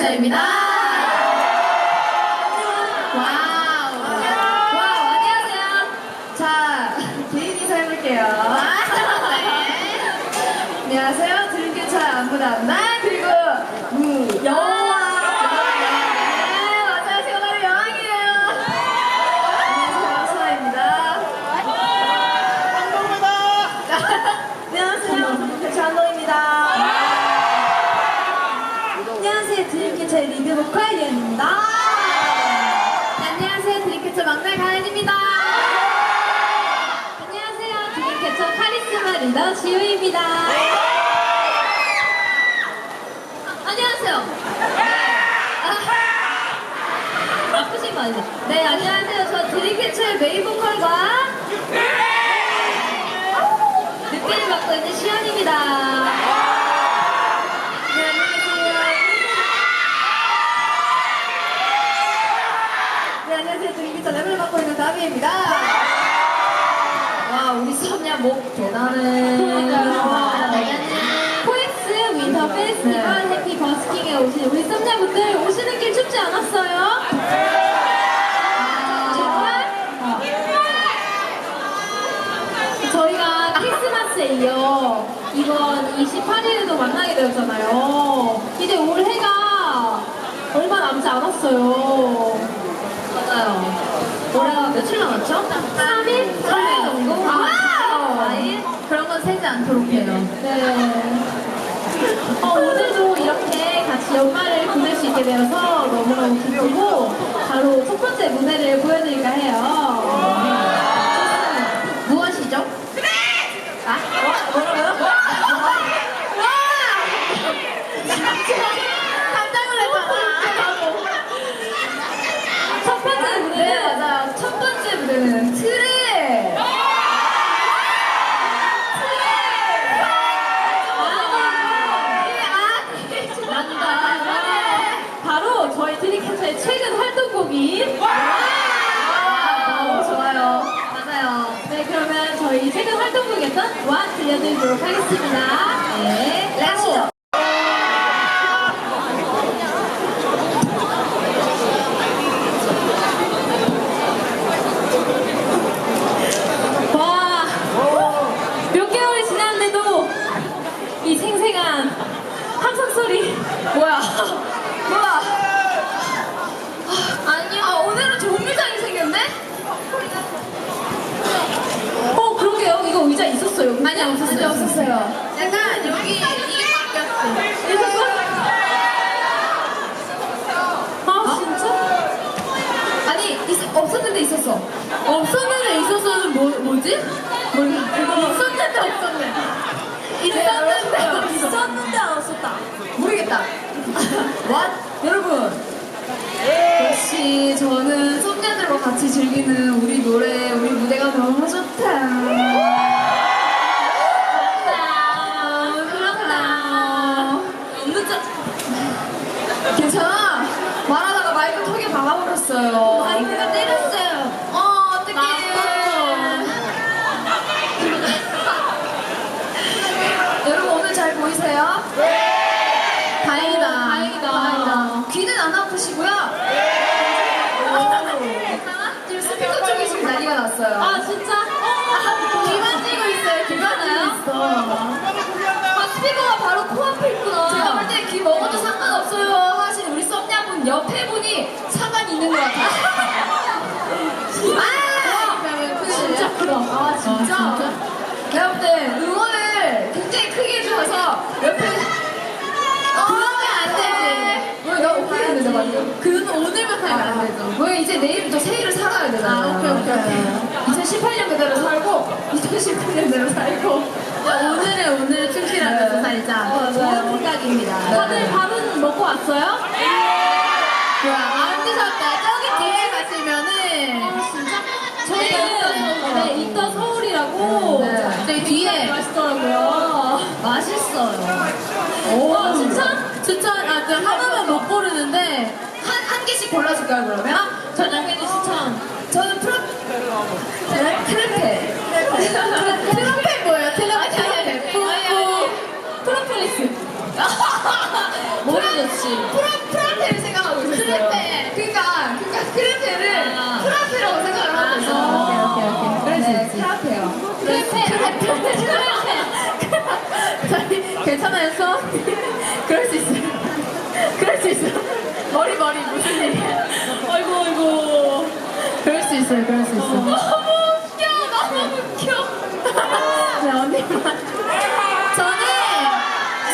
네, 목사입니다. 리더 지우입니다. 안녕하세요. 아, 아프신 거 아니죠? 네, 안녕하세요. 저 드림캐쳐의 메인 보컬과 정말? 저희가 크리스마스에 이어 이번 28일에도 만나게 되었잖아요. 이제 올해가 얼마 남지 않았어요. 맞아요. 올해가 며칠 남았죠? 3일? 3일 정도? 와우! 4일? 그런 건 세지 않도록 해요. 네. 어, 오늘도 이렇게 같이 수 있게 되어서 너무너무 기쁘고 바로 첫 번째 무대를 보여드릴까 해요. 무엇이죠? 아? 어? 뭐라고요? 깜짝 놀랐잖아. 첫 번째 네, 무대는 맞아요. 첫 번째 무대는 트레. 바로 저희 드리캐쳐의 최근 활동곡인 너무 좋아요. 맞아요. 네 그러면 저희 최근 활동곡이었던 와 들려 드리도록 하겠습니다. 네, 렛츠고. 와, 몇 개월이 지났는데도 이 생생한 함성 소리. 뭐야? 의자 있었어요. 아니, 없었어요. 없었어요. 약간 여기 이게 바뀌었어. 있었어? 아, 진짜? 아니, 있, 없었는데 있었어. 없었는데 있었어는 뭐, 뭐지? 뭐, 있었는데 났어요. 아, 진짜? 귀 만지고 있어요. 귀 만지고 있어. 아, 스피커가 바로 코앞에 있구나. 제가 볼 때 귀 먹어도 상관없어요 하신 우리 썸녀분 옆에 분이 상관이 있는 것 같아요. 아! 진짜 크다. 아, 진짜? 내가 볼 때 응원을 굉장히 크게 해주셔서 옆에 그러면 안 되지. 왜, 너 어떻게 했는데 방금? 그는 오늘만 하면 안 되죠. 왜 이제 내일부터 새해를 살아야 되잖아. 아, 오케이, 오케이, 오케이. 2018년 그대로 살고, 2019년대로 살고, 오늘의 오늘을 충실하면서 살자. 맞아요. 좋은 생각입니다. 다들 밥은 먹고 왔어요? 뭐야, 안 드셨다. 저기 뒤에 가시면은. 진짜? 저희가 저희는 네, 이따 서울이라고 네. 저희 뒤에 맛있더라고요. 맛있어요. 오, 아, 진짜? 추천, 아, 그 하나만 못 고르는데, 한, 한 개씩 골라줄까요, 그러면? 전영민이 추천. 저는 프로, 네? 트럼펫. 트럼펫 뭐예요? 트럼펫. 프로폴리스. 머리 좋지. 프로, 프로펠 있어요, 저는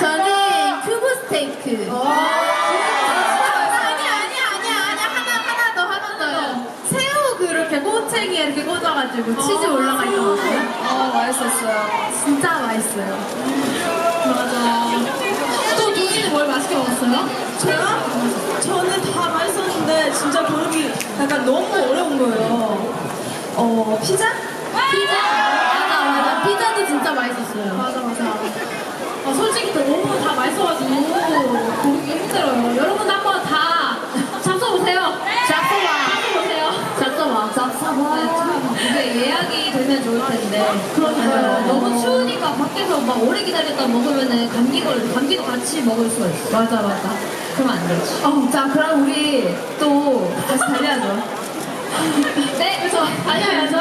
저는 큐브 스테이크. 어. 아니 아니 아니 아니 하나 하나 더 하나 더. 새우 그렇게 꼬챙이에 이렇게 꽂아가지고 치즈 올라가 있는 거. 어 맛있었어요. 진짜 맛있어요. 맞아. 또 동진이 뭘 맛있게 먹었어요? 제가? 저는 다 맛있었는데 진짜 고르기 약간 너무 어려운 거예요. 어 피자? 피자? 진짜 맛있었어요. 맞아, 맞아. 아, 솔직히 또 너무 다 맛있어가지고 고르기 힘들어요. 여러분도 한번 다 잡숴보세요. 잡숴봐. 잡숴보세요. 잡숴봐. 잡숴봐. 이게 예약이 되면 좋을 텐데. 그러니까요. 너무 추우니까 밖에서 막 오래 기다렸다 먹으면은 감기 걸 감기도 같이 먹을 수가 있어. 맞아, 맞아. 그러면 안 되지. 어, 자, 그럼 우리 또 다시 달려야죠. 네, 달려야죠.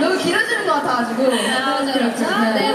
너무 길어지는 것 같아가지고. 아, 그렇죠. 그렇죠. 네,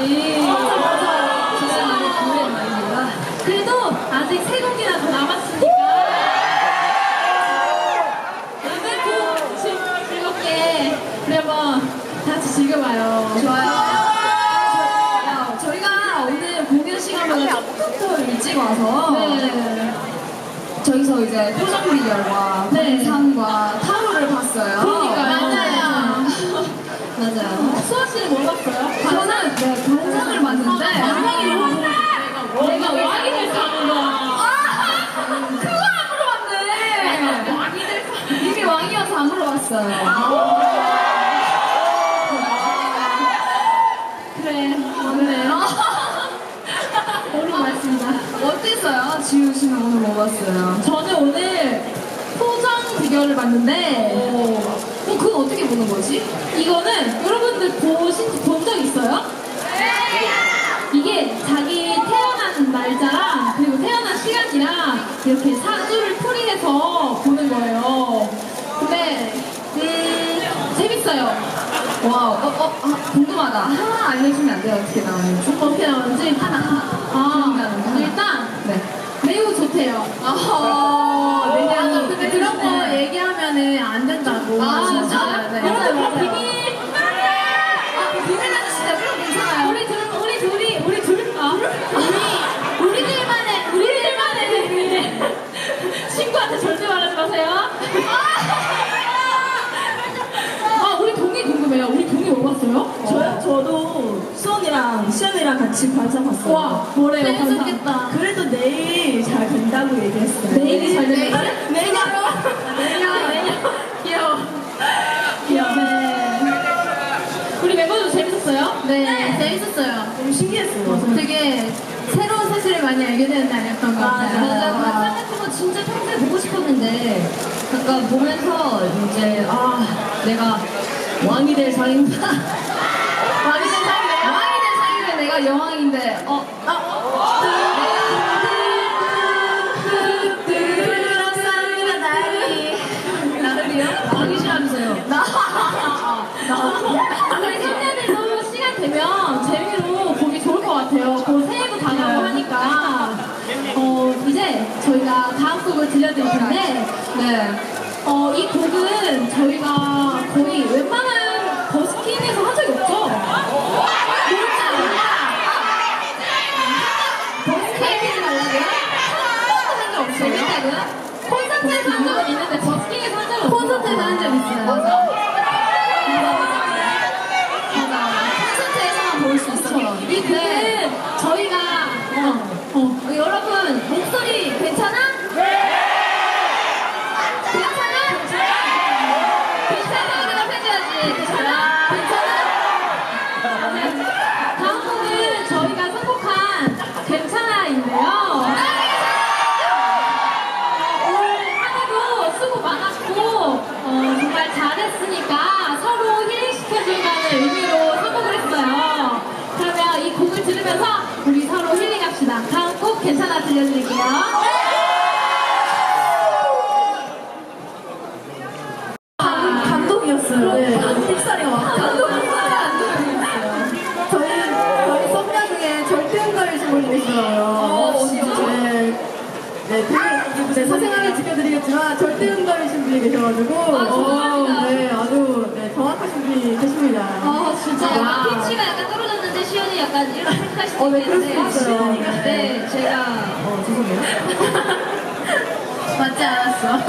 맞아, 맞아. 진짜 많이 구해 많이가. 그래도 아직 세 곡이나 더 남았으니까. 꼭 즐- 즐겁게 우리 한번 다 같이 즐겨봐요. 좋아요. 저- 저희가 오늘 공연 시간보다 조금 더 일찍 와서 네. 저기서 이제 표정 비결과 네. 관상과 타로를 봤어요. 그러니까요. 맞아요. 맞아요. 안 물어봤어요. 그래, 맞네요. 오늘 맞습니다. 어땠어요? 지우 씨는 오늘 뭐 봤어요? 저는 오늘 표정 비결을 봤는데, 어, 그건 어떻게 보는 거지? 이거는 여러분들 보신, 본 적 있어요? 이게 자기 태어난 날짜랑 그리고 태어난 시간이랑 이렇게 사주를 풀이해서 보는 거예요. 근데, 음, 재밌어요. 와우, 어, 어, 아, 궁금하다. 하나 알려주면 안 돼요? 어떻게 나오는지? 어떻게 나오는지 하나. 아. 일단, 네. 매우 좋대요. 어허, 같이 관상 봤어요. 와, 뭐래요? 재밌었겠다. 그래도 내일 잘 된다고 얘기했어요. 내일이 잘 된다? 내일 내년, 내년. 귀여워. 귀여워. 네. 우리 멤버도 재밌었어요? 네, 재밌었어요. 너무 신기했어요. 되게 새로운 사실을 많이 알게 되는 날이었던 것 같아요. 맞아, 관상 같은 거 진짜 평소에 보고 싶었는데, 약간 보면서 이제, 아, 내가 왕이 될 상인가? 왕이 된 상이래요? 왕이 될 상이면 내가 여왕인데, 어, 하니까. 어, 이제 저희가 다음 곡을 들려드릴 텐데, 네. 어, 이 곡은 저희가 거의 웬만한 버스킹에서 한 적이 없죠? 그렇지 않나? 버스킹이 말라고요? 한 번도 한 적 없어요. 재밌다고요? 콘서트에서 한 적은 있는데 버스킹에서 한 적은 없어요. 콘서트에서 한 적 있어요. 맞아. 맞아. 콘서트에서만 볼 수 있어. 이 네. 곡은 저희가 어, 어, 여러분 목소리 괜찮아? 네! 들려드릴게요. 어, 네, 그럴. 수 있어요. 네, 네, 제가. 어, 죄송해요. 맞지 않았어.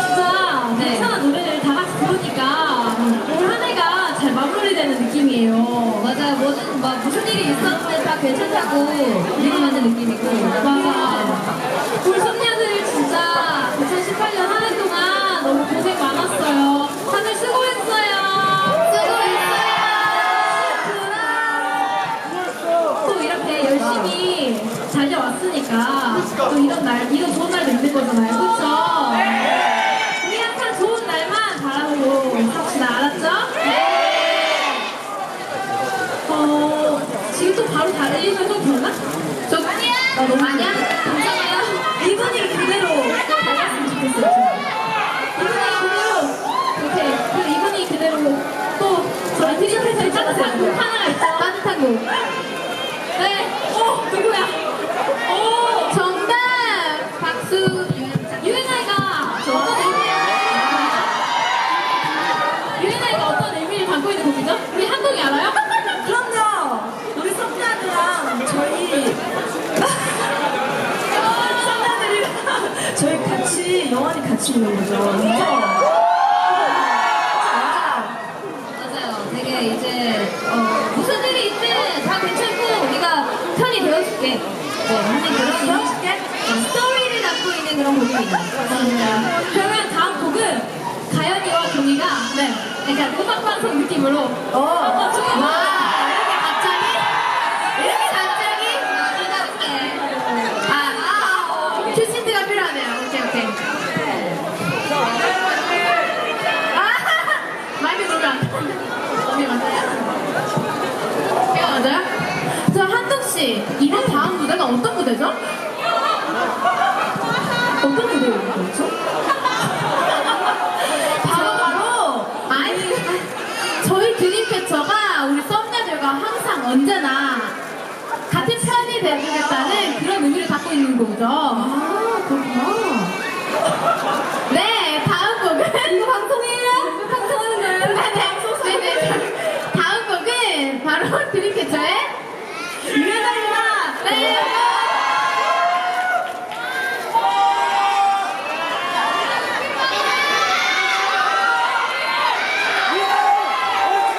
진짜 네. 이상한 노래를 다 같이 들으니까 올 한 해가 잘 마무리되는 느낌이에요. 맞아요. 뭐든, 막 무슨 일이 있었는데 다 괜찮다고 얘기하는 느낌이고. 맞아. 우리 손녀들 진짜 2018년 한 해 동안 너무 고생 많았어요. 다들. 수고했어요. 또 이런 날, 이런 좋은 날도 있는 거잖아요. 그쵸? 우리 항상 좋은 날만 바라보고 삽시다. 알았죠? 어, 지금 또 바로 달리면 좀 되나? 저 아니야. 나 너무 아니야. 괜찮아요. 이분이 그대로 달렸으면 좋겠어요. 이분이 그대로 이렇게 그 이분이 그대로 또 저희 트리플 따뜻한 곡 하나가 있죠. 따뜻한 곡. 네. 어 누구야? 오 정답. 박수 유행자. 유행아이가 어떤 의미야? 유행아이가 어떤 의미를 담고 있는 곡이죠? 우리 한동이 알아요? 그럼요. 우리 썸녀들랑 저희 썸녀들이랑 저희 같이 영환이 같이 있는 거죠. 맞아요. 되게 이제 어, 무슨 일이 있든 다 괜찮고 우리가 편이 되어줄게. 네, 하는 그런 되어줄게? 스토리를 담고 있는 그런 곡입니다. 맞습니다. 그러면 다음 곡은 가연이와 종이가 네, 약간 음악 방송 느낌으로 어. 한번 쭉 와, 언제나 같은 편이 되어야겠다는 그런 의미를 갖고 있는 곡이죠. 아, 그렇구나. 네, 다음 곡은. 이거 방송이에요? 방송하는 거예요? 네, 네. 네, 네. 다음 곡은 바로 드림캐쳐의